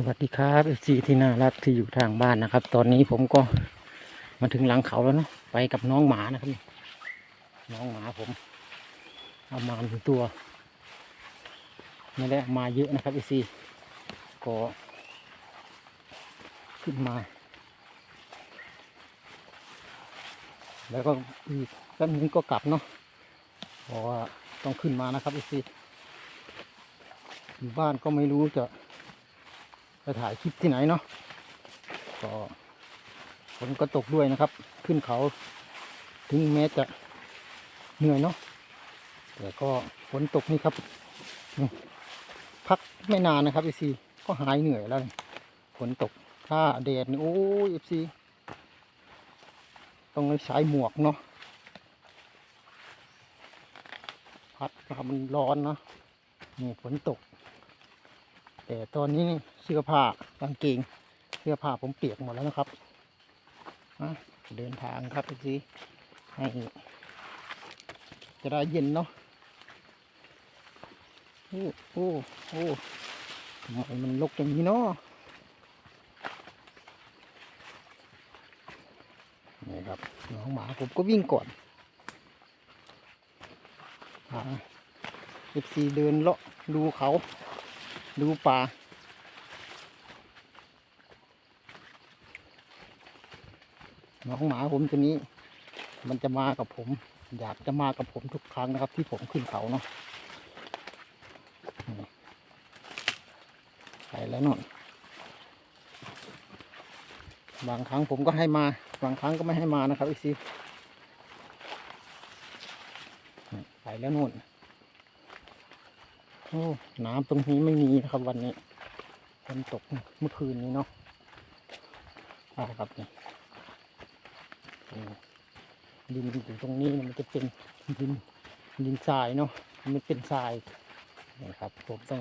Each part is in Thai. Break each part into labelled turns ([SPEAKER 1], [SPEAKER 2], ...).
[SPEAKER 1] สวัสดีครับเอฟซีที่น่ารักที่อยู่ทางบ้านนะครับ ตอนนี้ผมก็มาถึงหลังเขาแล้วเนาะไปกับน้องหมานะครับ น้องหมาผมเอามาหนึ่งตัวไม่ได้เอามาเยอะนะครับเอฟซีก็ขึ้นมา แล้วก็อีกแป๊บนึงก็กลับเนาะเพราะว่าต้องขึ้นมานะครับเอฟซีอยู่บ้านก็ไม่รู้จะ ถ่ายคลิปที่ไหนเนาะก็ฝนก็ตกด้วยนะครับ ขึ้นเขาถึงแม้จะเหนื่อยเนาะแต่ก็ฝนตกนี่ครับพักไม่นานนะครับเอซีก็หายเหนื่อยแล้วฝนตกถ้าแดดนี่โอ้ยเอซีต้องใช้หมวกเนาะพัดครับมันร้อนเนาะนี่ฝนตก แต่ตอนนี้เสื้อผ้ากางเกงเสื้อผ้าผมเปียกหมดแล้วนะครับเดินทางครับพี่ซีให้จะได้เย็นเนาะโอ้โอ้โอ้ทำไมมันลกอย่างนี้เนาะนี่ครับน้องหมาผมก็วิ่งก่อนเอฟซีเดินเลาะดูเขา ดูป่าน้องหมาผมตัวนี้ มันจะมากับผม อยากจะมากับผมทุกครั้งนะครับ ที่ผมขึ้นเขาเนาะไปแล้วนู่นบางครั้งผมก็ให้มา บางครั้งก็ไม่ให้มานะครับอีซีไปแล้วนู่น โอ้น้ำตรงนี้ไม่มีนะครับวันนี้ฝนตกเมื่อคืนนี้เนาะอ่าครับนี่ดินอยู่ตรงนี้มันจะเป็นดินดินทรายเนาะมันเป็นทรายนี่ครับผมต้อง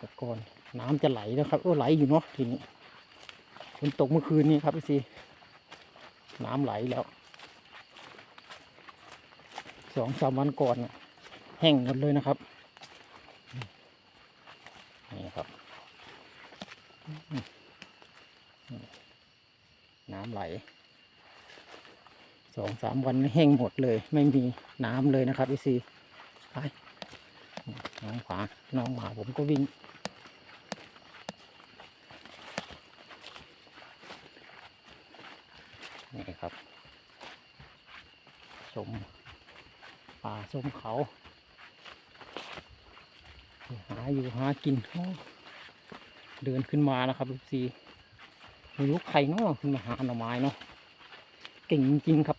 [SPEAKER 1] ตะกอนน้ำจะไหลนะครับโอ้ไหลอยู่เนาะทีนี้ฝนตกเมื่อคืนนี้ครับพี่ซีน้ำไหลแล้วสองสามวันก่อนแห้งหมดเลยนะครับ นี่ครับอืม น้ำไหลสองสามวันแห้งหมดเลย ไม่มีน้ำเลยนะครับพี่ซีไปน้องขวาน้องหมาผมก็วิ่งนี่ครับชมป่าชมเขา หาอยู่หากินโอ้ เดินขึ้นมานะครับลูกซีไม่รู้ใครเนาะขึ้นมาหาหน่อไม้เนาะเก่งจริงครับ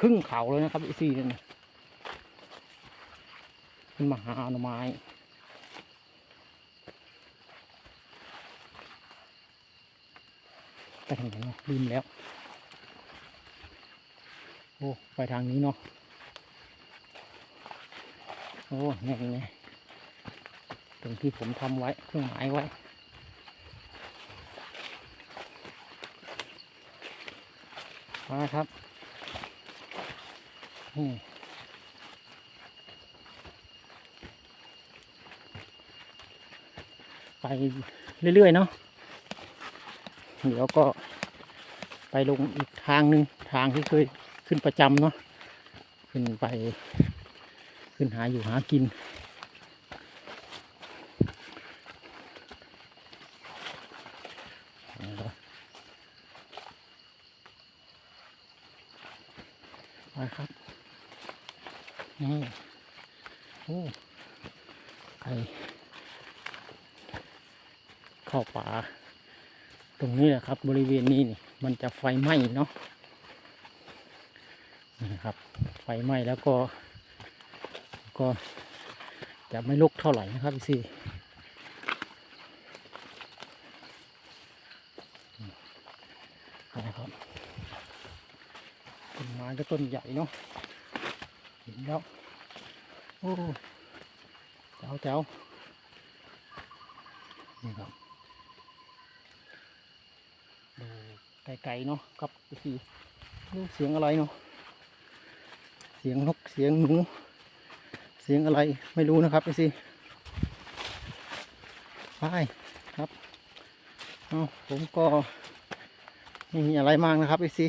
[SPEAKER 1] ครึ่งเขาเลยนะครับลูกซีเนี่ยขึ้นมาหาหน่อไม้ไปทางไหนเนาะลืมแล้ว โอ้ไปทางนี้เนาะโอ้ไงไงตรงที่ผมทำไว้เครื่องหมายไว้ มาครับนี่ไปเรื่อย ๆ เนาะเดี๋ยวก็ไปลงอีกทางหนึ่งทางที่เคยขึ้นประจำเนาะขึ้นไป ขึ้นหาอยู่หากิน มาครับนี่โอ้ใครเข้าป่า ตรงนี้แหละครับ บริเวณนี้นี่ มันจะไฟไหม้เนาะนี่ครับ ไฟไหม้แล้วก็ ก็จะไม่ลุกเท่าไหร่นะครับพี่ซีนะครับ ต้นไม้ก็ต้นใหญ่เนาะเห็นแล้วโอ้เจ้าเจ้านี่ครับดูไกลๆเนาะกับทีเสียงอะไรเนาะเสียงนกเสียงหนู เสียงอะไรไม่รู้นะครับพี่สิไปครับเอาผมก็ไม่มีอะไรมากนะครับเอซี